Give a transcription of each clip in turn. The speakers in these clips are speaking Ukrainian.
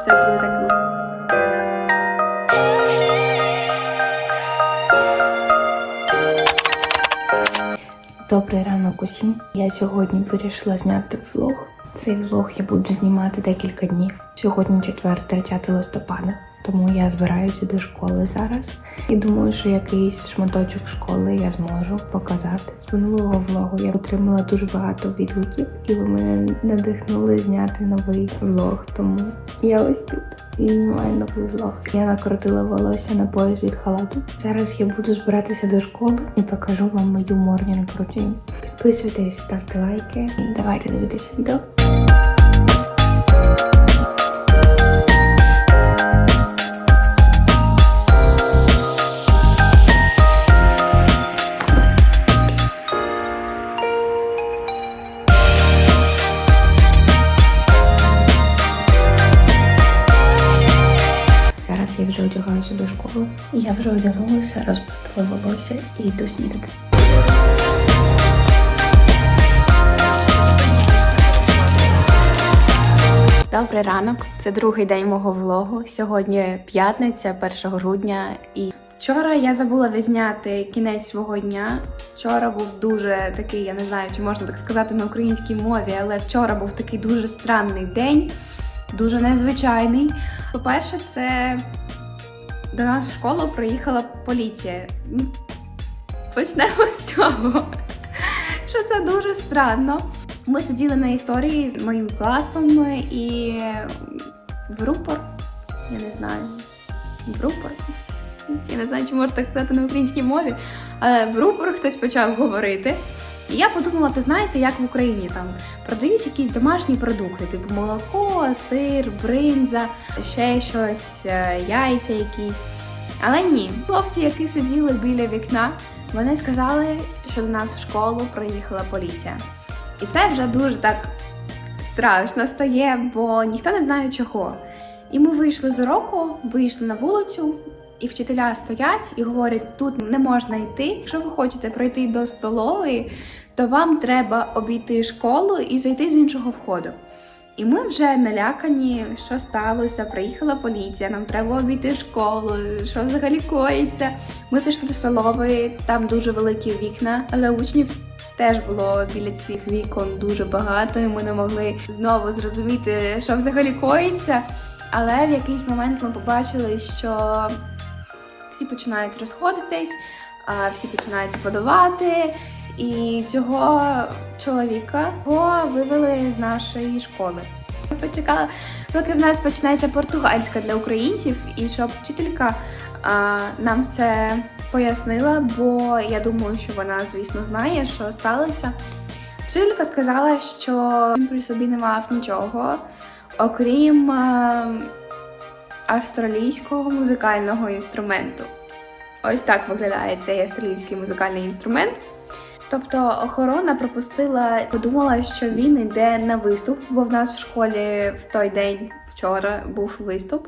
все буде так. Добрий ранок усім. Я сьогодні вирішила зняти влог. Цей влог я буду знімати декілька днів. Сьогодні четвер, 30 листопада. Тому я збираюся до школи зараз і думаю, що якийсь шматочок школи я зможу показати. З минулого влогу я отримала дуже багато відгуків, і ви мене надихнули зняти новий влог. Тому я ось тут і знімаю новий влог. Я накрутила волосся на пояс від халату. Зараз я буду збиратися до школи і покажу вам мою морнінг рутину. Підписуйтесь, ставте лайки і давайте дивитися відео. Зараз я вже одягаюся до школи. Я вже одягнулася, розпустила волосся і йду снідати. Добрий ранок. Це другий день мого влогу. Сьогодні п'ятниця, 1 грудня. І вчора я забула відзняти кінець свого дня. Вчора був дуже такий, я не знаю, чи можна так сказати на українській мові, але вчора був такий дуже странний день, дуже незвичайний. По-перше, це до нас в школу приїхала поліція. Почнемо з цього. Що це дуже странно. Ми сиділи на історії з моїм класом і в рупор, я не знаю, в рупор. Я не знаю, чи можна так сказати на українській мові, але в рупор хтось почав говорити. І я подумала, ти знаєте, як в Україні там продають якісь домашні продукти, типу молоко, сир, бринза, ще щось, е, яйця якісь. Але ні, хлопці, які сиділи біля вікна, вони сказали, що до нас в школу приїхала поліція. І це вже дуже так страшно стає, бо ніхто не знає чого. І ми вийшли з уроку, вийшли на вулицю, і вчителя стоять і говорять: тут не можна йти. Якщо ви хочете пройти до столової, то вам треба обійти школу і зайти з іншого входу. І ми вже налякані, що сталося, приїхала поліція, нам треба обійти школу, що взагалі коїться. Ми пішли до столової, там дуже великі вікна, але учнів теж було біля цих вікон дуже багато, і ми не могли знову зрозуміти, що взагалі коїться. Але в якийсь момент ми побачили, що всі починають розходитись, всі починають подавати. І цього чоловіка його вивели з нашої школи. Ми почекали, поки в нас починається португальська для українців, і щоб вчителька а, нам це пояснила, бо я думаю, що вона, звісно, знає, що сталося. Вчителька сказала, що він при собі не мав нічого, окрім е, австралійського музикального інструменту. Ось так виглядає цей австралійський музикальний інструмент. Тобто охорона пропустила, подумала, що він йде на виступ, бо в нас в школі в той день вчора був виступ.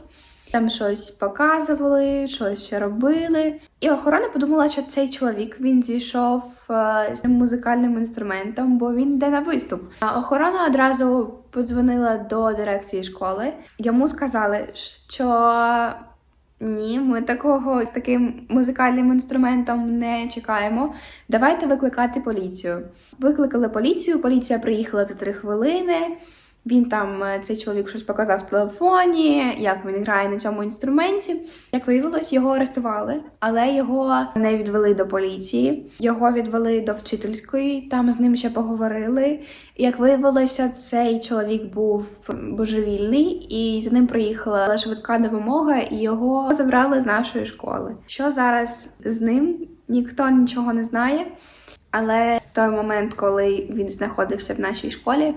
Там щось показували, щось ще робили. І охорона подумала, що цей чоловік він зійшов е, з цим музикальним інструментом, бо він йде на виступ. Охорона одразу подзвонила до дирекції школи. Йому сказали, що ні, ми такого з таким музикальним інструментом не чекаємо. Давайте викликати поліцію. Викликали поліцію, поліція приїхала за три хвилини. Він там, е, цей чоловік, щось показав в телефоні, як він грає на цьому інструменті. Як виявилось, його арестували, але його не відвели до поліції. Його відвели до вчительської, там з ним ще поговорили. Як виявилося, цей чоловік був божевільний, і за ним приїхала швидка допомога, і його забрали з нашої школи. Що зараз з ним? Ніхто нічого не знає. Але в той момент, коли він знаходився в нашій школі,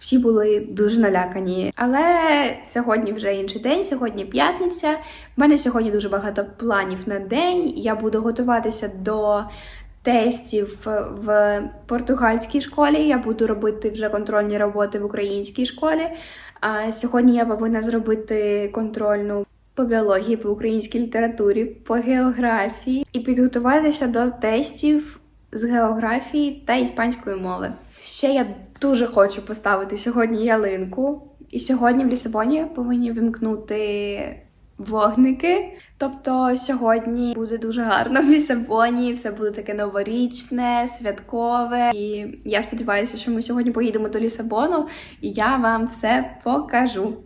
всі були дуже налякані. Але сьогодні вже інший день, сьогодні п'ятниця. В мене сьогодні дуже багато планів на день. Я буду готуватися до тестів в португальській школі. Я буду робити вже контрольні роботи в українській школі. А сьогодні я повинна зробити контрольну. По біології, по українській літературі, по географії і підготуватися до тестів з географії та іспанської мови. Ще я дуже хочу поставити сьогодні ялинку. І сьогодні в Лісабоні повинні вимкнути вогники. Тобто сьогодні буде дуже гарно в Лісабоні, все буде таке новорічне, святкове. І я сподіваюся, що ми сьогодні поїдемо до Лісабону, і я вам все покажу.